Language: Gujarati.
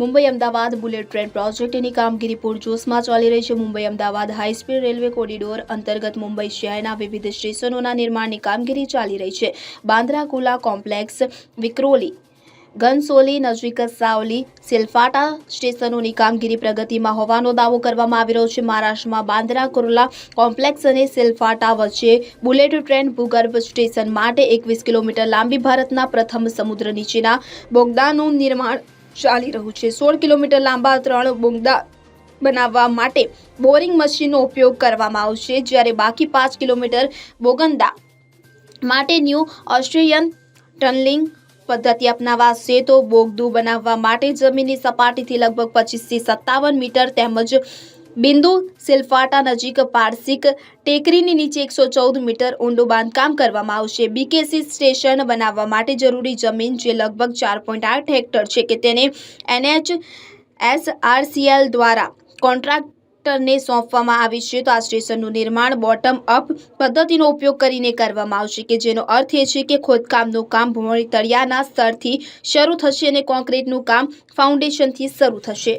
મુંબઈ અમદાવાદ બુલેટ ટ્રેન પ્રોજેક્ટની કામગીરી પૂરજોશમાં ચાલી રહી છે. Mumbai Ahmedabad high speed railway corridor અંતર્ગત મુંબઈ શહેરના વિવિધ સ્ટેશનોના નિર્માણની કામગીરી ચાલી રહી છે. બાંદ્રા કુલા કોમ્પ્લેક્સ, વિક્રોલી, ગનસોલી, નજીક સાવલી, સિલફાટા સ્ટેશનોની કામગીરી પ્રગતિમાં હોવાનો દાવો કરવામાં આવી રહ્યો છે. મહારાષ્ટ્રમાં બાંદ્રા કુર્લા કોમ્પ્લેક્સ અને સિલફાટા વચ્ચે બુલેટ ટ્રેન ભૂગર્ભ સ્ટેશન માટે એકવીસ કિલોમીટર લાંબી ભારતના પ્રથમ સમુદ્ર નીચેના બોગદાનું નિર્માણ ચાલી રહ્યું છે. સોળ કિલોમીટર લાંબા ત્રણ બોગદા બનાવવા માટે બોરિંગ મશીનનો ઉપયોગ કરવામાં આવશે. જ્યારે બાકી પાંચ કિલોમીટર બોગંદા માટે ન્યૂ ઓસ્ટ્રેલિયન ટનલિંગ પદ્ધતિ અપનાવાશે. તો બોગદું બનાવવા માટે જમીનની સપાટીથી લગભગ પચીસથી સત્તાવન મીટર તેમજ બિંદુ સિલફાટા નજીક પારસિક ટેકરીની નીચે એકસો ચૌદ મીટર ઊંડું બાંધકામ કરવામાં આવશે. બીકેસી સ્ટેશન બનાવવા માટે જરૂરી જમીન જે લગભગ ચાર પોઈન્ટ આઠ હેક્ટર છે કે તેને એનએચ એસઆરસીએલ દ્વારા કોન્ટ્રાક્ટરને સોંપવામાં આવી છે. તો આ સ્ટેશનનું નિર્માણ બોટમ અપ પદ્ધતિનો ઉપયોગ કરીને કરવામાં આવશે કે જેનો અર્થ એ છે કે ખોદકામનું કામ ભૂમિ તળિયાના સ્તરથી શરૂ થશે અને કોન્ક્રીટનું કામ ફાઉન્ડેશનથી શરૂ થશે.